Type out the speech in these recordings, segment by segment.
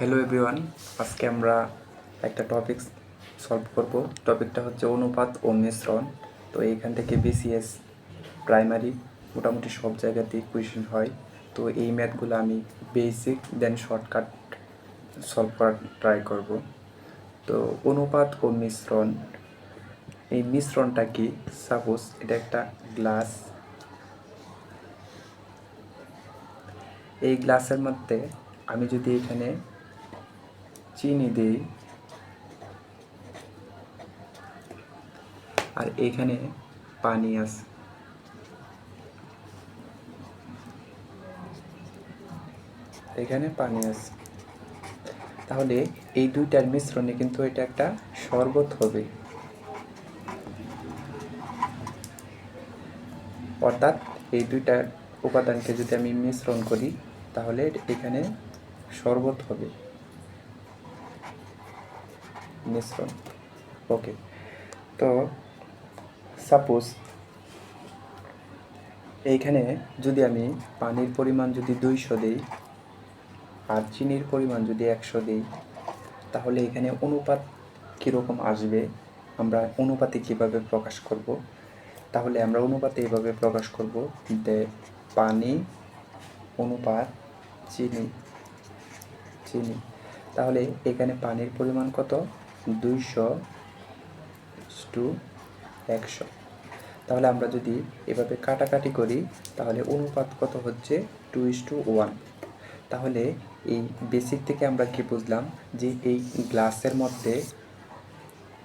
Hello everyone আজকে আমরা একটা টপিক সলভ করব। টপিকটা হচ্ছে অনুপাত ও মিশ্রণ। তো এইখান থেকে বিসিএস প্রাইমারি মোটামুটি সব জায়গাতেই কোয়েশ্চেন হয়। তো এই ম্যাথগুলো আমি বেসিক দেন শর্টকাট সলভ করার ট্রাই করব। তো অনুপাত ও মিশ্রণ, এই মিশ্রণটা কি? সাপোজ এটা একটা গ্লাস এই গ্লাসের মধ্যে আমি যদি এখানে চিনি দিই। আর এখানে পানি আছে। এখানে পানি আছে। তাহলে এই দুইটার মিশ্রণে কিন্তু এটা একটা শরবত হবে। অর্থাৎ এই দুইটা উপাদানকে যদি আমি মিশ্রণ করি, তাহলে এখানে শরবত হবে। মিশ্রণ ওকে তো সাপোজ এইখানে যদি আমি পানির পরিমাণ যদি দুইশো দিই, আর চিনির পরিমাণ যদি একশো দিই, তাহলে এখানে অনুপাত কীরকম আসবে? আমরা অনুপাতে কীভাবে প্রকাশ করব? তাহলে আমরা অনুপাতে এভাবে প্রকাশ করব যে পানি, অনুপাত, চিনি চিনি। তাহলে এখানে পানির পরিমাণ কত? দুইশো টু একশো। তাহলে আমরা যদি এভাবে কাটাকাটি করি তাহলে অনুপাত কত হচ্ছে টু ইস টু ওয়ান। তাহলে এই বেসিক থেকে আমরা কি বুঝলাম যে এই গ্লাসের মধ্যে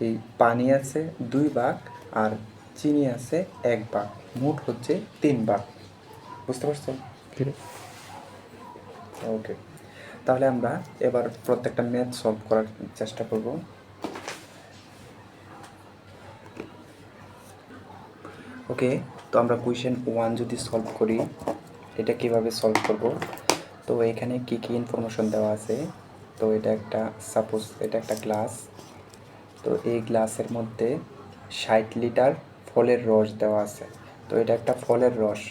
এই পানি আছে দুই ভাগ আর চিনি আছে এক ভাগ মোট হচ্ছে তিন ভাগ। বুঝতে পারছেন ওকে। তাহলে আমরা এবার প্রত্যেকটা ম্যাথ সলভ করার চেষ্টা করব। ওকে, তো আমরা কোয়েশ্চেন ওয়ান যদি সলভ করি, এটা কীভাবে সলভ করব? তো এখানে কি কি ইনফরমেশন দেওয়া আছে? তো এটা একটা সাপোজ এটা একটা গ্লাস তো এই গ্লাসের মধ্যে ষাট লিটার ফলের রস দেওয়া আছে। তো এটা একটা ফলের রস।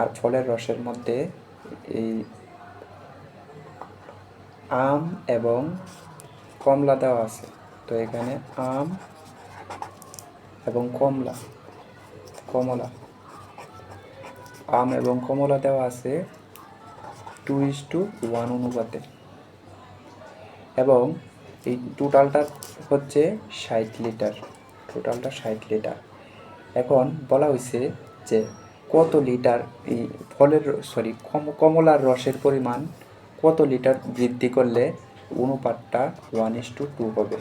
আর ফলের রসের মধ্যে এই আম এবং কমলা দেওয়া আছে। তো এখানে আম এবং কমলা কমলা। আম এবং কমলা দেওয়া আছে টু ইস টু ওয়ান অনুপাতে। এবং এই টোটালটা হচ্ছে ষাট লিটার টোটালটা ষাট লিটার। এখন বলা হয়েছে যে কত লিটার এই ফলের সরি কমলার রসের পরিমাণ কত লিটার বৃদ্ধি করলে অনুপাতটা ওয়ান ইস টু টু হবে।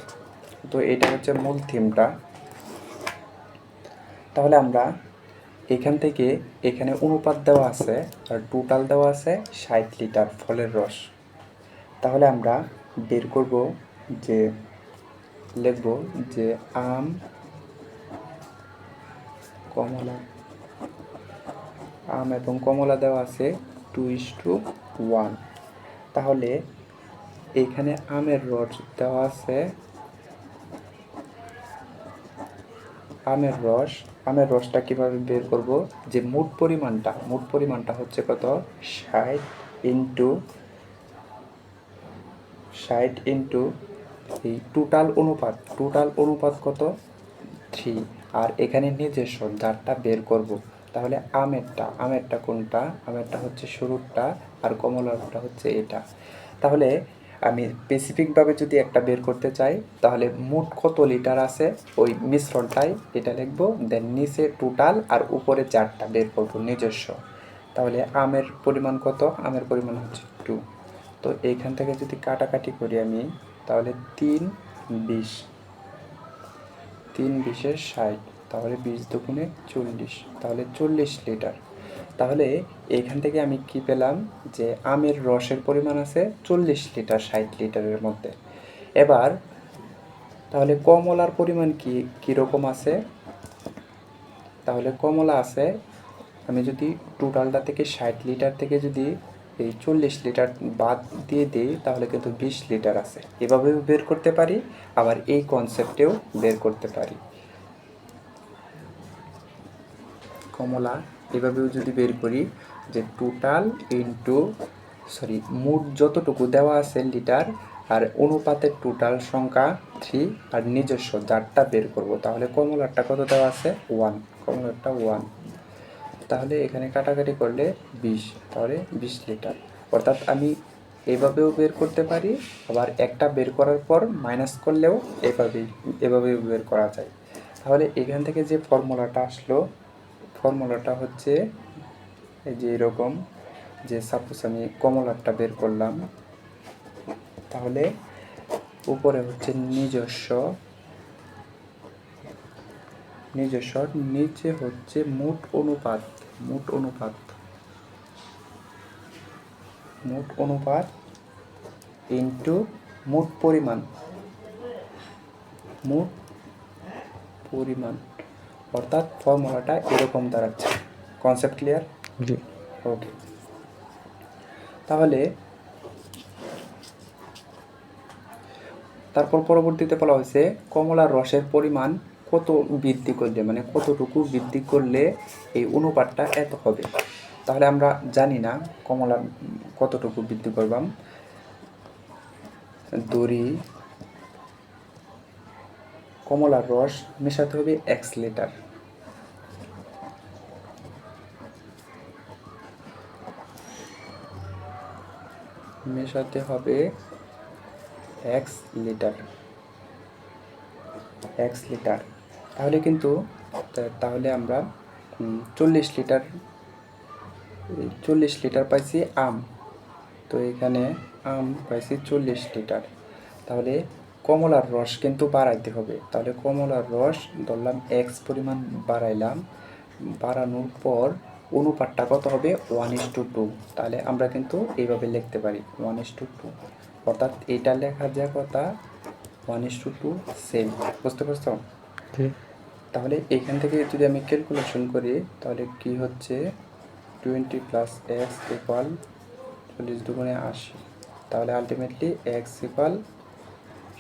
তো এটা হচ্ছে মূল থিমটা তাহলে আমরা এখান থেকে এখানে অনুপাত দেওয়া আছে, আর টোটাল দেওয়া আছে ষাট লিটার ফলের রস। তাহলে আমরা বের করব যে, লিখব যে আম, কমলা, আম এবং কমলা দেওয়া আছে টু ইস টু ওয়ান তাহলে এখানে আমের রস দেওয়া আছে আমের রস আমের রসটা কীভাবে বের করব? যে মোট পরিমাণটা মোট পরিমাণটা হচ্ছে কত? ষাট ইন্টু ষাট ইন্টু এই টোটাল অনুপাত টোটাল অনুপাত কত? থ্রি। আর এখানে নিজস্ব যারটা বের করব। তাহলে আমেরটা আমেরটা কোনটা? আমেরটা হচ্ছে সরুরটা আর কমলারটা হচ্ছে এটা। তাহলে আমি স্পেসিফিকভাবে যদি একটা বের করতে চাই, তাহলে মোট কত লিটার আছে? ওই মিশ্রণটাই এটা লিখব দেন নিচে টোটাল আর উপরে চারটা বের করব নিজস্ব। তাহলে আমের পরিমাণ কত? আমের পরিমাণ হচ্ছে টু তো এইখান থেকে যদি কাটাকাটি করি আমি, তাহলে তিন বিশ। তিন বিশের ষাট, তাহলে বিশ দুগুণে চল্লিশ। তাহলে চল্লিশ লিটার তাহলে এখান থেকে আমি কি পেলাম? যে আমের রসের পরিমাণ আছে চল্লিশ লিটার, ষাট লিটারের মধ্যে। এবার, তাহলে কমলার পরিমাণ কি, কীরকম আছে? তাহলে কমলা আছে, আমি যদি টোটালটা থেকে ষাট লিটার থেকে যদি এই চল্লিশ লিটার বাদ দিয়ে দিই, তাহলে কিন্তু বিশ লিটার আছে। এভাবেও বের করতে পারি, আবার এই কনসেপ্টেও বের করতে পারি। কমলা এভাবেও যদি বের করি যে টোটাল ইন্টু সরি মোট যতটুকু দেওয়া আছে লিটার আর অনুপাতের টোটাল সংখ্যা থ্রি আর নিজস্ব যারটা বের করব, তাহলে কমলারটা কত দেওয়া আছে? ওয়ান কমলারটা ওয়ান তাহলে এখানে কাটাকাটি করলে বিশ, তাহলে বিশ লিটার অর্থাৎ আমি এভাবেও বের করতে পারি, আবার একটা বের করার পর মাইনাস করলেও এভাবেই এভাবেও বের করা যায়। তাহলে এখান থেকে যে ফর্মুলাটা আসলো ফর্মুলাটা হচ্ছে এই যে এরকম যে সাপোজ আমি কমলারটা বের করলাম, তাহলে উপরে হচ্ছে নিজস্ব নিজস্ব নিচে হচ্ছে মোট অনুপাত মোট অনুপাত মোট অনুপাত ইন্টু মোট পরিমাণ মোট পরিমাণ। অর্থাৎ ফর্মুলাটা এরকম দাঁড়াচ্ছে। কনসেপ্ট ক্লিয়ার জি। ওকে তাহলে তারপর পরবর্তীতে বলা হয়েছে কমলার রসের পরিমাণ কত বৃদ্ধি করলে মানে কতটুকু বৃদ্ধি করলে এই অনুপাতটা এত হবে? তাহলে আমরা জানি না কমলার কতটুকু বৃদ্ধি করবাম। দড়ি কমলার রস মেশাতে হবে এক্স লিটার মেশাতে হবে এক্স লিটার এক্স লিটার তাহলে কিন্তু তাহলে আমরা চল্লিশ লিটার চল্লিশ লিটার পাইছি আম। তো এখানে আম পাইছি চল্লিশ লিটার তাহলে কমলার রস কিন্তু বাড়াইতে হবে। তাহলে কমলার রস ধরলাম এক্স পরিমাণ বাড়াইলাম। বাড়ানোর পর অনুপাতটা কত হবে? ওয়ান ইস টু টু তাহলে আমরা কিন্তু এইভাবে লিখতে পারি ওয়ান ইস টু টু অর্থাৎ এটা লেখা যা কথা one is to two same বুঝতে পারছ? তাহলে এখান থেকে যদি আমি ক্যালকুলেশন করি তাহলে কি হচ্ছে? টোয়েন্টি প্লাস এক্স ইকুয়াল চল্লিশ দুগুণে আশি। তাহলে আলটিমেটলি এক্স ইকুয়াল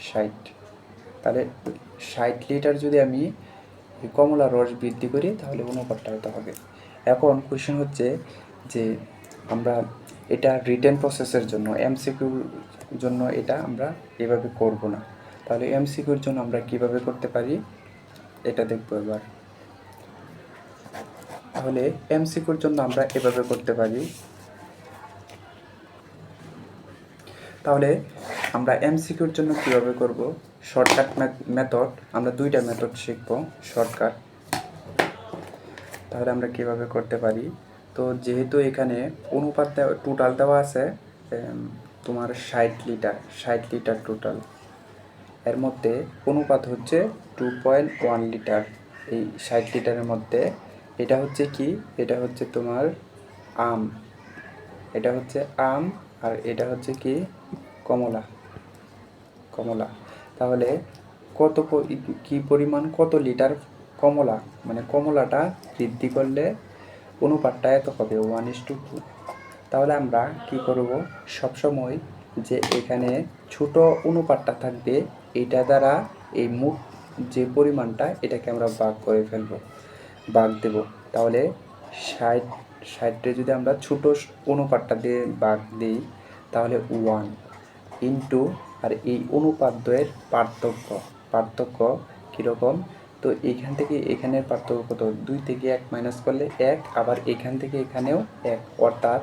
ষাট। তাহলে ষাট লিটার যদি আমি কমলা রস বৃদ্ধি করি তাহলে অনুপাতটা হতে হবে? এখন কোয়েশ্চেন হচ্ছে যে আমরা এটা রিটেন প্রসেসের জন্য এমসিকিউর জন্য এটা আমরা এভাবে করব না। তাহলে এমসিকিউর জন্য আমরা কীভাবে করতে পারি? এটা দেখব এবার। তাহলে এমসিকিউর জন্য আমরা এভাবে করতে পারি। তাহলে আমরা এমসিকিউর জন্য কীভাবে করব? শর্টকাট মেথড আমরা দুইটা মেথড শিখব। শর্টকাট তাহলে আমরা কীভাবে করতে পারি? তো যেহেতু এখানে অনুপাত টোটাল দেওয়া আছে তোমার ষাট লিটার ষাট লিটার টোটাল এর মধ্যে অনুপাত হচ্ছে টু পয়েন্ট ওয়ান লিটার এই ষাট লিটারের মধ্যে এটা হচ্ছে কি? এটা হচ্ছে তোমার আম। এটা হচ্ছে আম আর এটা হচ্ছে কি? কমলা। কমলা। তাহলে কত কি পরিমাণ, কত লিটার কমলা মানে কমলাটা বৃদ্ধি করলে অনুপাতটা এত হবে ওয়ান ইস টু টু তাহলে আমরা কি করব? সবসময় যে এখানে ছোট অনুপাতটা থাকবে, এটা দ্বারা এই মুখ যে পরিমাণটা, এটাকে আমরা ভাগ করে ফেলব, ভাগ দেব। তাহলে ষাট, ষাটে যদি আমরা ছোট অনুপাতটা দিয়ে বাঘ দিই, তাহলে ওয়ান ইন্টু আর এই অনুপাত দ্বয়ের পার্থক্য পার্থক্য কীরকম? তো এইখান থেকে এখানের পার্থক্য কত? দুই থেকে এক মাইনাস করলে এক, আবার এখান থেকে এখানেও এক। অর্থাৎ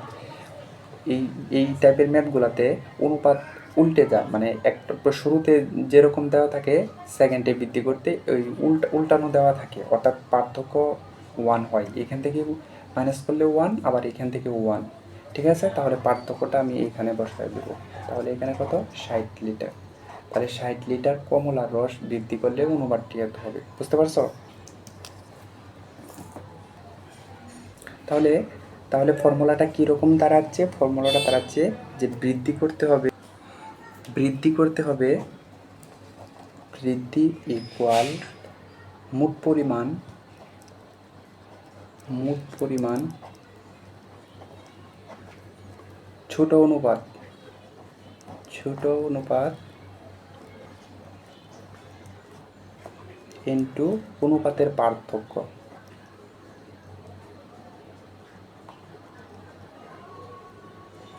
এই এই টাইপের ম্যাথগুলোতে অনুপাত উল্টে যায়। মানে একটা শুরুতে যেরকম দেওয়া থাকে সেকেন্ডে বৃদ্ধি করতে ওই উল্টা, উল্টানো দেওয়া থাকে। অর্থাৎ পার্থক্য ওয়ান হয়। এখান থেকে মাইনাস করলে ওয়ান আবার এখান থেকে ওয়ান ঠিক আছে? তাহলে পার্থক্যটা আমি এখানে বসায় দেবো। তাহলে এখানে কত? ষাট লিটার তাহলে ষাট লিটার কমলার রস বৃদ্ধি করলে অনুবাদটি এত হবে। বুঝতে পারছ? তাহলে তাহলে ফর্মুলাটা কীরকম দাঁড়াচ্ছে? ফর্মুলাটা দাঁড়াচ্ছে যে বৃদ্ধি করতে হবে। বৃদ্ধি করতে হবে বৃদ্ধি ইকুয়াল মোট পরিমাণ মোট পরিমাণ ছোট অনুপাত ছোট অনুপাত ইন্টু অনুপাতের পার্থক্য।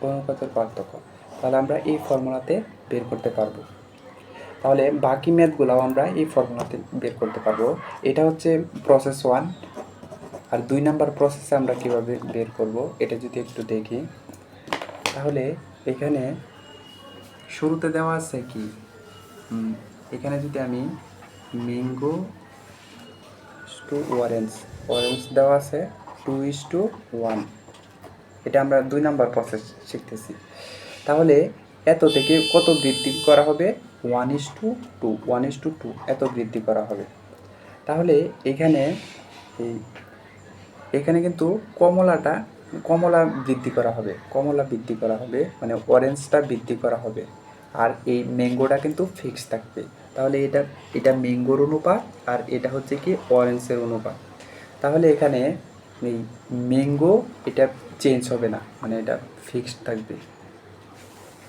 অনুপাতের পার্থক্য। তাহলে আমরা এই ফর্মুলাতে বের করতে পারব। তাহলে বাকি ম্যাথগুলোও আমরা এই ফর্মুলাতে বের করতে পারব। এটা হচ্ছে প্রসেস ওয়ান আর দুই নাম্বার প্রসেসে আমরা কীভাবে বের করব, এটা যদি একটু দেখি। তাহলে এখানে শুরুতে দেওয়া আছে কি? এখানে যদি আমি ম্যাঙ্গো টু অরেঞ্জ অরেঞ্জ দেওয়া আছে টু ইস টু ওয়ান। এটা আমরা দুই নাম্বার প্রসেস শিখতেছি। তাহলে এত থেকে কত বৃদ্ধি করা হবে? One is to two, one is to two, এত বৃদ্ধি করা হবে। তাহলে এখানে এই, এখানে কিন্তু কমলাটা, কমলা বৃদ্ধি করা হবে, কমলা বৃদ্ধি করা হবে মানে অরেঞ্জটা বৃদ্ধি করা হবে। আর এই ম্যাঙ্গোটা কিন্তু ফিক্স থাকবে। তাহলে এটা এটা ম্যাঙ্গোর অনুপাত আর এটা হচ্ছে কি অরেঞ্জের অনুপাত। তাহলে এখানে এই ম্যাঙ্গো এটা চেঞ্জ হবে না মানে এটা ফিক্সড থাকবে।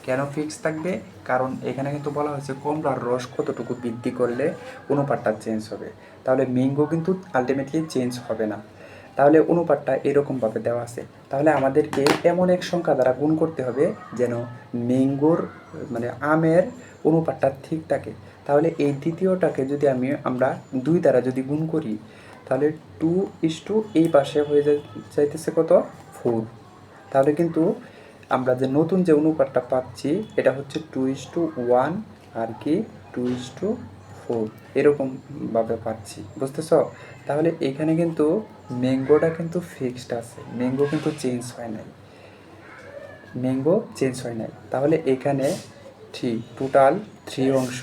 কেন ফিক্স থাকবে? কারণ এখানে কিন্তু বলা হয়েছে কমলার রস কতটুকু বৃদ্ধি করলে অনুপাতটা চেঞ্জ হবে। তাহলে ম্যাঙ্গো কিন্তু আলটিমেটলি চেঞ্জ হবে না। তাহলে অনুপাতটা এরকমভাবে দেওয়া আছে। তাহলে আমাদেরকে এমন এক সংখ্যা দ্বারা গুণ করতে হবে যেন ম্যাঙ্গোর মানে আমের অনুপাতটা ঠিক থাকে। তাহলে এই দ্বিতীয়টাকে যদি আমি, আমরা দুই দ্বারা যদি গুণ করি, তাহলে টু ইস টু এই পাশে হয়ে যাইতেছে কত? ফোর। তাহলে কিন্তু আমরা যে নতুন যে অনুপাতটা পাচ্ছি, এটা হচ্ছে টু ইস টু ওয়ান আর কি টু ইস টু ফোর। এরকমভাবে পাচ্ছি, বুঝতেছ? তাহলে এখানে কিন্তু ম্যাঙ্গোটা কিন্তু ফিক্সড আছে, ম্যাঙ্গো কিন্তু চেঞ্জ হয় নাই। ম্যাঙ্গো চেঞ্জ হয় নাই। তাহলে এখানে থ্রি, টোটাল থ্রি অংশ।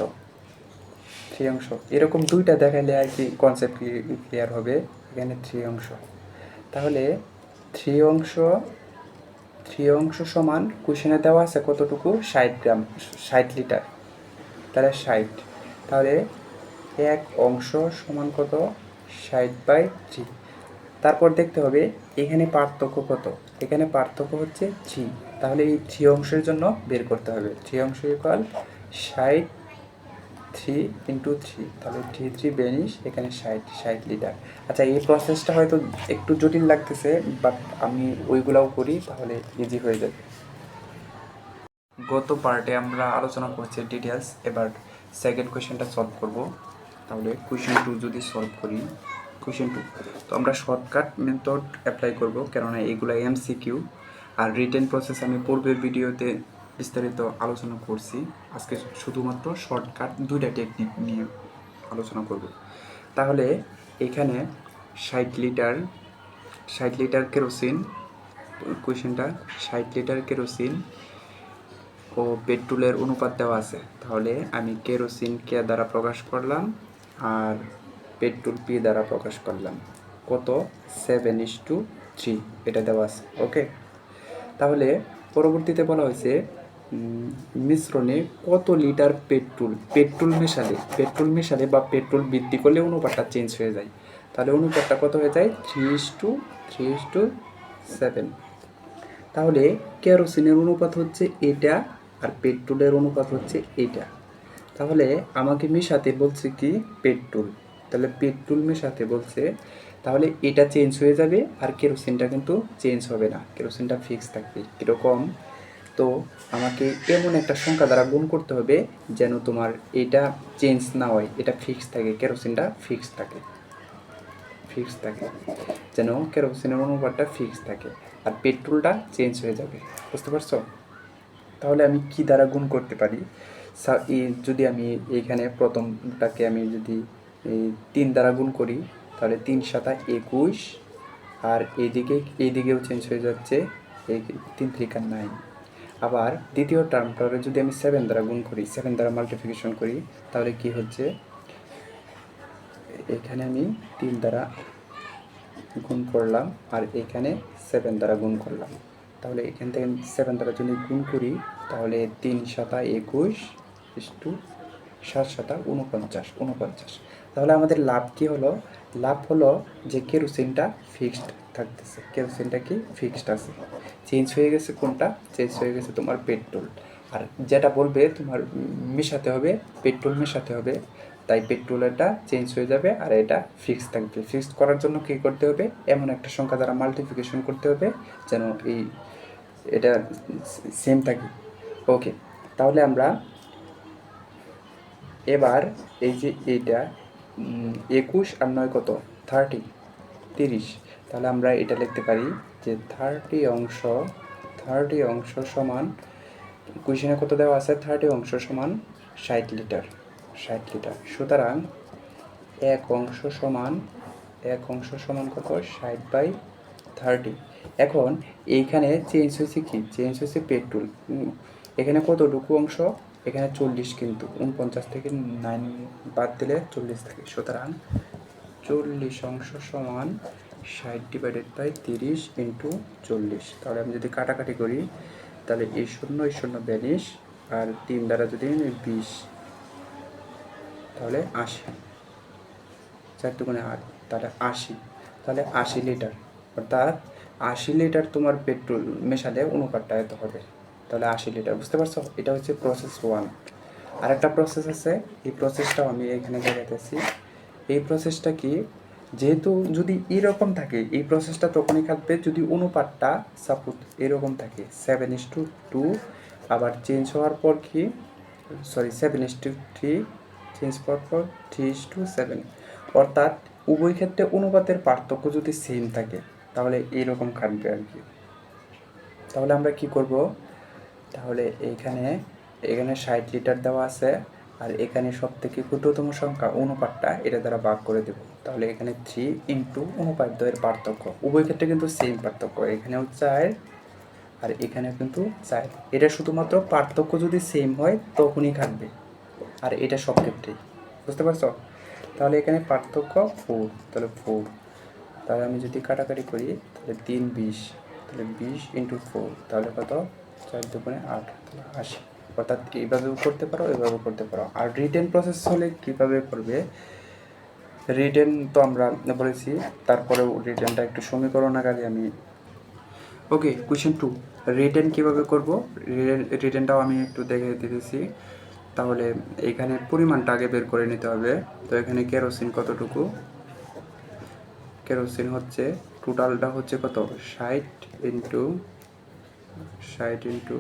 থ্রি অংশ। এরকম দুইটা দেখাইলে আর কি কনসেপ্ট ক্লিয়ার হবে এখানে থ্রি অংশ। তাহলে থ্রি অংশ থ্রি অংশ সমান কুশনে দেওয়া আছে কতটুকু? ষাট গ্রাম, ষাট লিটার তাহলে ষাট। তাহলে এক অংশ সমান কত? ষাট বাই থ্রি তারপর দেখতে হবে এখানে পার্থক্য কত? এখানে পার্থক্য হচ্ছে থ্রি তাহলে এই থ্রি অংশের জন্য বের করতে হবে। থ্রি অংশ ইকাল ষাট থ্রি ইন্টু থ্রি তাহলে থ্রি থ্রি বেনিশ এখানে ষাট ষাট লিটার আচ্ছা এই প্রসেসটা হয়তো একটু জটিল লাগতেছে বাট আমি ওইগুলাও করি, তাহলে ইজি হয়ে যাবে। গত পার্টে আমরা আলোচনা করছি ডিটেলস এবার সেকেন্ড কোয়েশ্চেনটা সলভ করব। তাহলে কোয়েশ্চেন টু যদি সলভ করি কোয়েশ্চেন টু তো আমরা শর্টকাট মেথড অ্যাপ্লাই করব, কেননা এগুলো এমসিকিউ আর রিটেন প্রসেস আমি পূর্বের ভিডিওতে বিস্তারিত আলোচনা করছি। আজকে শুধুমাত্র শর্টকাট দুইটা টেকনিক নিয়ে আলোচনা করব। তাহলে এখানে ষাট লিটার ষাট লিটার কেরোসিন কোয়েশ্চেনটা ষাট লিটার কেরোসিন ও পেট্রোলের অনুপাত দেওয়া আছে। তাহলে আমি কেরোসিন কে দ্বারা প্রকাশ করলাম আর পেট্রোল পি দ্বারা প্রকাশ করলাম। কত? সেভেন ইস টু থ্রি, এটা দেওয়া আছে ওকে তাহলে পরবর্তীতে বলা হয়েছে মিশ্রণে কত লিটার পেট্রোল পেট্রোল মেশালে পেট্রোল মেশালে বা পেট্রোল বৃদ্ধি করলে অনুপাতটা চেঞ্জ হয়ে যায়। তাহলে অনুপাতটা কত হয়ে যায়? Three is to three is to seven তাহলে কেরোসিনের অনুপাত হচ্ছে এটা আর পেট্রোলের অনুপাত হচ্ছে এটা। তাহলে আমাকে মেশাতে বলছে কি? পেট্রোল। তাহলে পেট্রোল মেশাতে বলছে, তাহলে এটা চেঞ্জ হয়ে যাবে আর কেরোসিনটা কিন্তু চেঞ্জ হবে না। কেরোসিনটা ফিক্স থাকবে। কীরকম? তো আমাকে এমন একটা সংখ্যা দ্বারা গুণ করতে হবে যেন তোমার এটা চেঞ্জ না হয়, এটা ফিক্স থাকে কেরোসিনটা ফিক্স থাকে। ফিক্স থাকে। যেন কেরোসিনের অনুপাতটা ফিক্স থাকে। আর পেট্রোলটা চেঞ্জ হয়ে যাবে। বুঝতে পারছ? তাহলে আমি কি দ্বারা গুণ করতে পারি? যদি আমি এইখানে প্রথমটাকে আমি যদি তিন দ্বারা গুণ করি, তাহলে তিন সাতা একুশ। আর এইদিকে এইদিকেও চেঞ্জ হয়ে যাচ্ছে এই তিন থ্রিকার নাইন আবার দ্বিতীয় টার্মটারে যদি আমি সেভেন দ্বারা গুণ করি সেভেন দ্বারা মাল্টিপ্লিকেশন করি, তাহলে কি হচ্ছে? এখানে আমি তিন দ্বারা গুণ করলাম আর এখানে সেভেন দ্বারা গুণ করলাম। তাহলে এখান থেকে সেভেন দ্বারা যদি গুণ করি, তাহলে তিন সাতা একুশ টু সাত সাতা উনপঞ্চাশ উনপঞ্চাশ তাহলে আমাদের লাভ কি হলো? লাভ হলো যে কেরোসিনটা ফিক্সড থাকতেছে। কেরোসিনটা কি? ফিক্সড আছে। চেঞ্জ হয়ে গেছে কোনটা? চেঞ্জ হয়ে গেছে তোমার পেট্রোল আর যেটা বলবে, তোমার মেশাতে হবে পেট্রোল মেশাতে হবে। তাই পেট্রোলটা চেঞ্জ হয়ে যাবে আর এটা ফিক্স থাকবে। ফিক্সড করার জন্য কী করতে হবে? এমন একটা সংখ্যা দ্বারা মাল্টিপ্লিকেশন করতে হবে যেন এই এটা সেম থাকে। ওকে তাহলে আমরা এবার এই যে এইটা একুশ আর নয় কত? থার্টি তিরিশ। তাহলে আমরা এটা লিখতে পারি যে থার্টি অংশ থার্টি অংশ সমান কুইশনে কত দেওয়া আছে? থার্টি অংশ সমান ষাট লিটার ষাট লিটার। সুতরাং এক অংশ সমান, এক অংশ সমান কত? ষাট বাই থার্টি এখন এইখানে চেঞ্জ হয়েছে কি? চেঞ্জ হয়েছে পেট্রোল এখানে কতটুকু অংশ? এখানে চল্লিশ কিন্তু। উনপঞ্চাশ থেকে নাইন বাদ দিলে চল্লিশ থাকে। সুতরাং চল্লিশ অংশ সমান ষাট ডিভাইডেড বাই তিরিশ ইন্টু চল্লিশ। তাহলে আমি যদি কাটাকাটি করি, তাহলে এই শূন্য এই শূন্য বিয়াল্লিশ আর তিন দ্বারা যদি বিশ, তাহলে আশি। চার দুগুণে আট, তাহলে আশি। তাহলে আশি লিটার, অর্থাৎ আশি লিটার তোমার পেট্রোল মেশালে অনুপাতটা এত হবে। তাহলে আশি লিটার, বুঝতে পারছ? এটা হচ্ছে প্রসেস ওয়ান আর একটা প্রসেস আছে, এই প্রসেসটাও আমি এখানে দেখাতেছি এই প্রসেসটা কি? যেহেতু যদি এরকম থাকে, এই প্রসেসটা তখনই থাকবে। যদি অনুপাতটা সাপোজ এরকম থাকে সেভেন ইস টু টু আবার চেঞ্জ হওয়ার পর কি? Sorry seven is to three change হওয়ার পর থ্রি ইস টু সেভেন অর্থাৎ উভয় ক্ষেত্রে অনুপাতের পার্থক্য যদি সেম থাকে, তাহলে এইরকম কাটবে আর কি। তাহলে আমরা কি করব? তাহলে এইখানে এখানে ষাট লিটার দেওয়া আছে, আর এখানে সব থেকে ক্ষুদ্রতম সংখ্যা অনুপাতটা, এটা দ্বারা ভাগ করে দেব। তাহলে এখানে থ্রি ইন্টু অনুপাত এর পার্থক্য। উভয় ক্ষেত্রে কিন্তু সেম পার্থক্য। এখানেও চার, আর এখানেও কিন্তু চার। এটা শুধুমাত্র পার্থক্য যদি সেম হয়, তখনই থাকবে। আর এটা সব ক্ষেত্রেই। বুঝতে পারছ? তাহলে এখানে পার্থক্য ফোর তাহলে ফোর তাহলে আমি যদি কাটাকাটি করি, তাহলে তিন বিশ। তাহলে বিশ ইন্টু ফোর তাহলে কত? চার দুগুণে আট। তাহলে আশি। অর্থাৎ এইভাবেও করতে পারো এভাবেও করতে পারো। আর রিটেন প্রসেস হলে কীভাবে করবে? রিটেন তো আমরা বলেছি, তারপরেও রিটেনটা একটু সমীকরণ আকারে আমি ওকে কোয়েশ্চেন টু রিটেন কীভাবে করব? রিটেনটাও আমি একটু দেখে দিতেছি। তাহলে এখানে পরিমাণটা আগে বের করে নিতে হবে। তো এখানে কেরোসিন কতটুকু? কেরোসিন হচ্ছে টোটালটা হচ্ছে কত? ষাট ইন্টু ষাট ইন্টু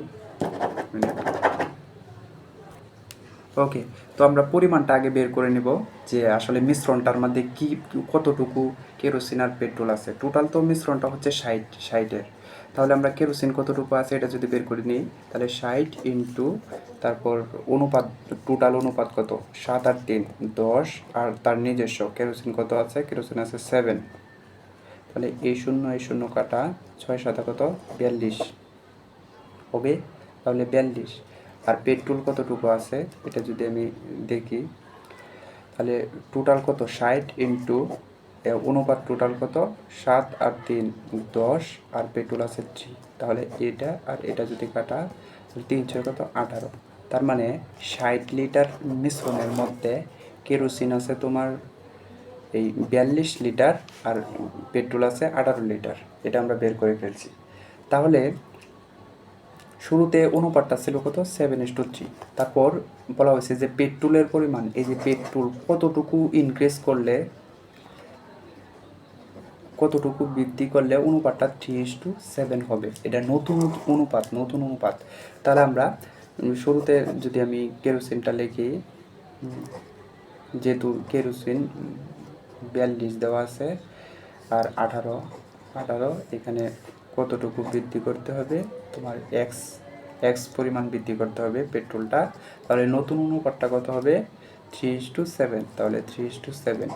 ওকে তো আমরা পরিমাণটা আগে বের করে নিব যে আসলে মিশ্রণটার মধ্যে কি, কতটুকু কেরোসিন আর পেট্রোল আছে। টোটাল তো মিশ্রণটা হচ্ছে ষাট, ষাটের। তাহলে আমরা কেরোসিন কতটুকু আছে এটা যদি বের করে নিই, তাহলে ষাট ইন্টু তারপর অনুপাত টোটাল অনুপাত কত? সাত আর তিন, দশ, আর তার নিজস্ব কেরোসিন কত আছে? কেরোসিন আছে সেভেন। তাহলে এই শূন্য এই শূন্য কাটা ছয় সাতা কত? বিয়াল্লিশ। হবে তাহলে বিয়াল্লিশ। আর পেট্রোল কতটুকু আছে? এটা যদি আমি দেখি, তাহলে টোটাল কত? ষাট ইন্টু অনুপাত টোটাল কত? সাত আর তিন, দশ, আর পেট্রোল আছে থ্রি তাহলে এটা আর এটা যদি কাটা তিন ছয় কত? আঠারো। তার মানে ষাট লিটার মিশ্রণের মধ্যে কেরোসিন আছে তোমার এই বিয়াল্লিশ লিটার আর পেট্রোল আছে আঠারো লিটার। এটা আমরা বের করে ফেলছি। তাহলে শুরুতে অনুপাতটা ছিল কত? সেভেন ইস টু থ্রি তারপর বলা হয়েছে যে পেট্রোলের পরিমাণ, এই যে পেট্রোল, কতটুকু ইনক্রিজ করলে, কতটুকু বৃদ্ধি করলে অনুপাতটা থ্রি ইস টু সেভেন হবে? এটা নতুন অনুপাত নতুন অনুপাত। তাহলে আমরা শুরুতে যদি আমি কেরোসিনটা লিখি, যেহেতু কেরোসিন বিয়াল্লিশ দেওয়া আছে, আর আঠারো আঠারো, এখানে কতটুকু বৃদ্ধি করতে হবে? তোমার এক্স এক্স পরিমাণ বৃদ্ধি করতে হবে পেট্রোলটা। তাহলে নতুন অনুপাতটা কত হবে? থ্রি ইস টু সেভেন তাহলে থ্রি ইস টু সেভেন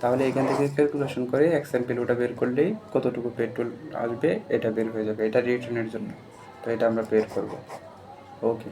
তাহলে এখান থেকে ক্যালকুলেশন করে এক্সেল ভ্যালুটা বের করলেই কতটুকু পেট্রোল আসবে, এটা বের হয়ে যাবে। এটা রিটার্নের জন্য। তো এটা আমরা বের করব। ওকে